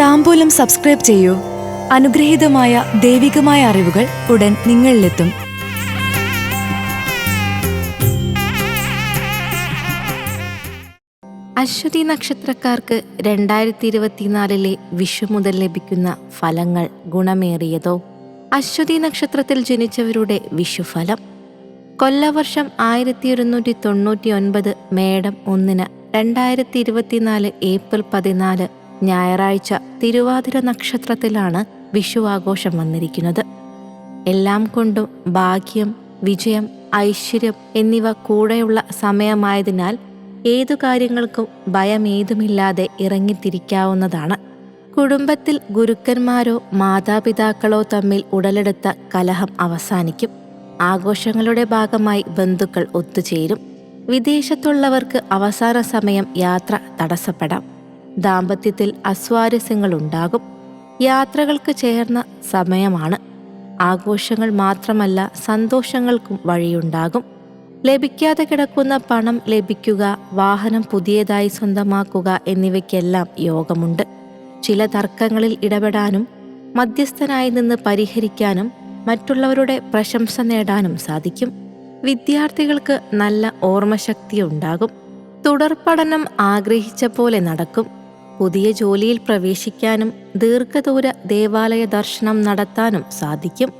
താമ്പൂലം subscribe ചെയ്യൂ. അനുഗ്രഹീതമായ ദൈവികമായ അറിവുകൾ ഉടൻ നിങ്ങളിലെത്തും. അശ്വതി നക്ഷത്രക്കാർക്ക് രണ്ടായിരത്തി ഇരുപത്തിനാലിലെ വിഷു മുതൽ ലഭിക്കുന്ന ഫലങ്ങൾ ഗുണമേറിയതോ? അശ്വതി നക്ഷത്രത്തിൽ ജനിച്ചവരുടെ വിഷുഫലം? കൊല്ലവർഷം ആയിരത്തി ഒരുന്നൂറ്റി തൊണ്ണൂറ്റി ഒൻപത് മേടം ഒന്നിന് രണ്ടായിരത്തി ഇരുപത്തിനാല് ഏപ്രിൽ പതിനാല് ഞായറാഴ്ച തിരുവാതിര നക്ഷത്രത്തിലാണ് വിഷു ആഘോഷം വന്നിരിക്കുന്നത്. എല്ലാം കൊണ്ടും ഭാഗ്യം വിജയം ഐശ്വര്യം എന്നിവ കൂടെയുള്ള സമയമായതിനാൽ ഏതു കാര്യങ്ങൾക്കും ഭയമേതുമില്ലാതെ ഇറങ്ങിത്തിരിക്കാവുന്നതാണ്. കുടുംബത്തിൽ ഗുരുക്കന്മാരോ മാതാപിതാക്കളോ തമ്മിൽ ഉടലെടുത്ത കലഹം അവസാനിക്കും. ആഘോഷങ്ങളുടെ ഭാഗമായി ബന്ധുക്കൾ ഒത്തുചേരും. വിദേശത്തുള്ളവർക്ക് അവസാന സമയം യാത്ര തടസ്സപ്പെടാം. ദാമ്പത്യത്തിൽ അസ്വാരസ്യങ്ങൾ ഉണ്ടാകും യാത്രകൾക്ക് ചേർന്ന സമയമാണ്. ആഘോഷങ്ങൾ മാത്രമല്ല സന്തോഷങ്ങൾക്കും വഴിയുണ്ടാകും. ലഭിക്കാതെ കിടക്കുന്ന പണം ലഭിക്കുക വാഹനം പുതിയതായി സ്വന്തമാക്കുക എന്നിവയ്ക്കെല്ലാം യോഗമുണ്ട്. ചില തർക്കങ്ങളിൽ ഇടപെടാനും മധ്യസ്ഥനായി നിന്ന് പരിഹരിക്കാനും മറ്റുള്ളവരുടെ പ്രശംസ നേടാനും സാധിക്കും. വിദ്യാർത്ഥികൾക്ക് നല്ല ഓർമ്മശക്തി ഉണ്ടാകും. തുടർ പഠനം ആഗ്രഹിച്ച പോലെ നടക്കും. പുതിയ ജോലിയിൽ പ്രവേശിക്കാനും ദീർഘദൂര ദേവാലയ ദർശനം നടത്താനും സാധിക്കും.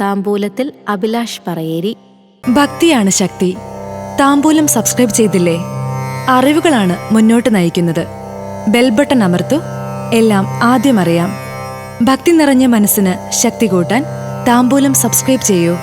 താമ്പൂലത്തിൽ അഭിലാഷ് പറയേരി. ഭക്തിയാണ് ശക്തി. താമ്പൂലം സബ്സ്ക്രൈബ് ചെയ്തില്ലേ? അറിവുകളാണ് മുന്നോട്ട് നയിക്കുന്നത്. ബെൽ ബട്ടൺ അമർത്തു. എല്ലാം ആദ്യം അറിയാം. ഭക്തി നിറഞ്ഞ മനസ്സിന് ശക്തി കൂട്ടാൻ താമ്പൂലം സബ്സ്ക്രൈബ് ചെയ്യൂ.